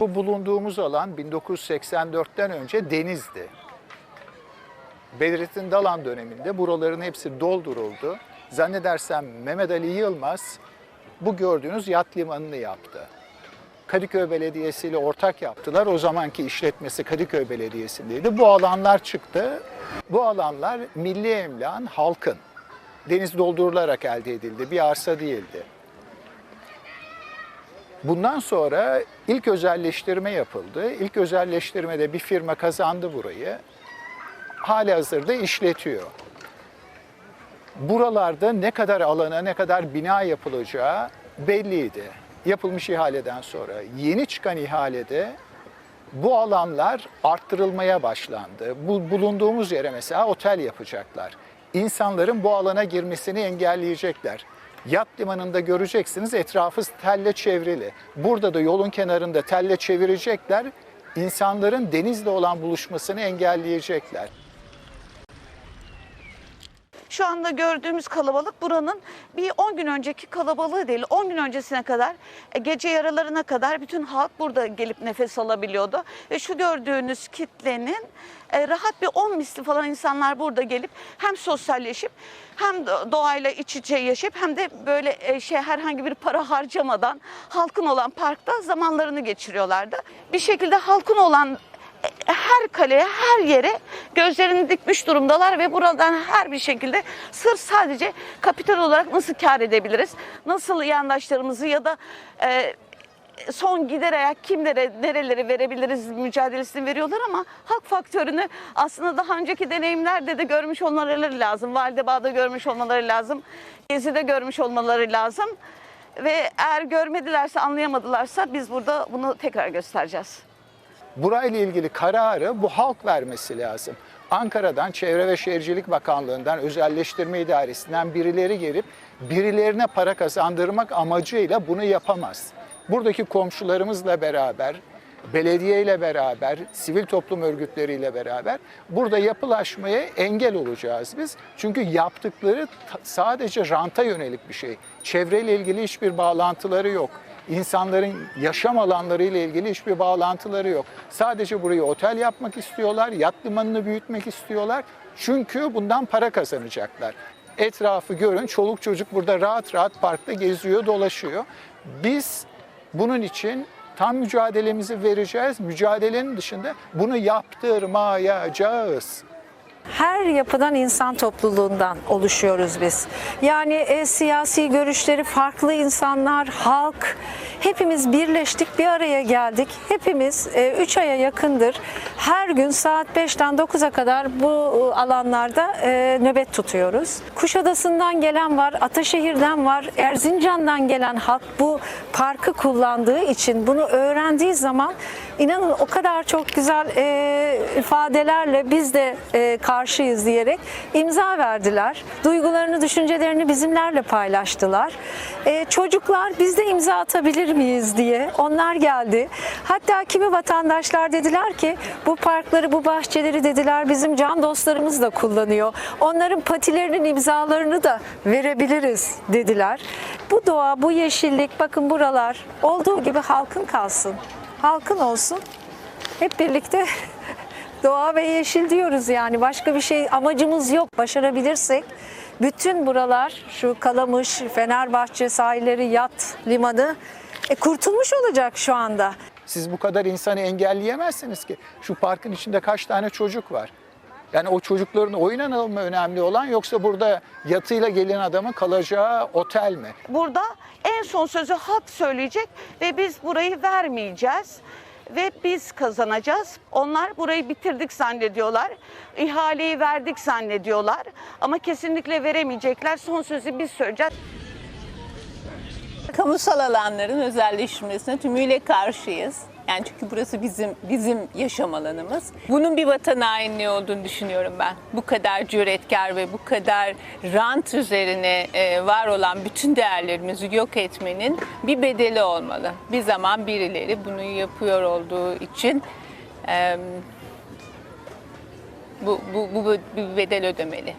Bu bulunduğumuz alan 1984'ten önce denizdi. Bedrettin Dalan döneminde buraların hepsi dolduruldu. Zannedersem Mehmet Ali Yılmaz bu gördüğünüz yat limanını yaptı. Kadıköy Belediyesi ile ortak yaptılar. O zamanki işletmesi Kadıköy Belediyesi'ndeydi. Bu alanlar çıktı. Bu alanlar milli emlakın halkın. Deniz doldurularak elde edildi. Bir arsa değildi. Bundan sonra ilk özelleştirme yapıldı. İlk özelleştirmede bir firma kazandı burayı. Hali hazırda işletiyor. Buralarda ne kadar alana, ne kadar bina yapılacağı belliydi. Yapılmış ihaleden sonra. Yeni çıkan ihalede bu alanlar arttırılmaya başlandı. Bu bulunduğumuz yere mesela otel yapacaklar. İnsanların bu alana girmesini engelleyecekler. Yat limanında göreceksiniz etrafı telle çevrili. Burada da yolun kenarında telle çevirecekler. İnsanların denizle olan buluşmasını engelleyecekler. Şu anda gördüğümüz kalabalık buranın bir 10 gün önceki kalabalığı değil. 10 gün öncesine kadar e, gece yaralarına kadar bütün halk burada gelip nefes alabiliyordu. Ve şu gördüğünüz kitlenin e, rahat bir 10 misli falan insanlar burada gelip hem sosyalleşip hem doğayla iç içe yaşayıp hem de böyle e, şey herhangi bir para harcamadan halkın olan parkta zamanlarını geçiriyorlardı. Bir şekilde halkın olan her kaleye, her yere gözlerini dikmiş durumdalar ve buradan her bir şekilde sırf sadece kapital olarak nasıl kar edebiliriz, nasıl yandaşlarımızı ya da e, son gider ayak kimlere, nerelere verebiliriz mücadelesini veriyorlar ama hak faktörünü aslında daha önceki deneyimlerde de görmüş olmaları lazım. Validebağ'da görmüş olmaları lazım, Gezi'de görmüş olmaları lazım. Ve eğer görmedilerse, anlayamadılarsa biz burada bunu tekrar göstereceğiz. Burayla ilgili kararı bu halk vermesi lazım. Ankara'dan Çevre ve Şehircilik Bakanlığı'ndan özelleştirme idaresinden birileri gelip birilerine para kazandırmak amacıyla bunu yapamaz. Buradaki komşularımızla beraber, belediyeyle beraber, sivil toplum örgütleriyle beraber burada yapılaşmaya engel olacağız biz. Çünkü yaptıkları sadece ranta yönelik bir şey. Çevreyle ilgili hiçbir bağlantıları yok. İnsanların yaşam alanları ile ilgili hiçbir bağlantıları yok. Sadece burayı otel yapmak istiyorlar, yat limanını büyütmek istiyorlar. Çünkü bundan para kazanacaklar. Etrafı görün, çoluk çocuk burada rahat rahat parkta geziyor, dolaşıyor. Biz bunun için tam mücadelemizi vereceğiz. Mücadelenin dışında bunu yaptırmayacağız. Her yapıdan insan topluluğundan oluşuyoruz biz. Yani e, siyasi görüşleri farklı insanlar, halk, hepimiz birleştik, bir araya geldik. Hepimiz 3 aya yakındır her gün saat 5'ten 9'a kadar bu e, alanlarda e, nöbet tutuyoruz. Kuşadası'ndan gelen var, Ataşehir'den var, Erzincan'dan gelen halk bu parkı kullandığı için bunu öğrendiği zaman inanın o kadar çok güzel e, ifadelerle biz de e, karşıyız diyerek imza verdiler. Duygularını, düşüncelerini bizimlerle paylaştılar. E, çocuklar biz de imza atabilir miyiz diye onlar geldi. Hatta kimi vatandaşlar dediler ki bu parkları, bu bahçeleri dediler bizim can dostlarımız da kullanıyor. Onların patilerinin imzalarını da verebiliriz dediler. Bu doğa, bu yeşillik, bakın buralar olduğu gibi halkın kalsın. Halkın olsun. Hep birlikte doğa ve yeşil diyoruz yani. Başka bir şey amacımız yok. Başarabilirsek bütün buralar şu Kalamış, Fenerbahçe sahilleri, yat limanı e, kurtulmuş olacak şu anda. Siz bu kadar insanı engelleyemezsiniz ki. Şu parkın içinde kaç tane çocuk var? Yani o çocukların oyuna mı önemli olan yoksa burada yatıyla gelen adamın kalacağı otel mi? Burada en son sözü halk söyleyecek ve biz burayı vermeyeceğiz ve biz kazanacağız. Onlar burayı bitirdik zannediyorlar. ihaleyi verdik zannediyorlar. Ama kesinlikle veremeyecekler. Son sözü biz söyleyeceğiz. Kamusal alanların özelleşmesine tümüyle karşıyız. Yani çünkü burası bizim bizim yaşam alanımız. Bunun bir vatan hainliği olduğunu düşünüyorum ben. Bu kadar cüretkar ve bu kadar rant üzerine e, var olan bütün değerlerimizi yok etmenin bir bedeli olmalı. Bir zaman birileri bunu yapıyor olduğu için bu, bu, bu bir bedel ödemeli.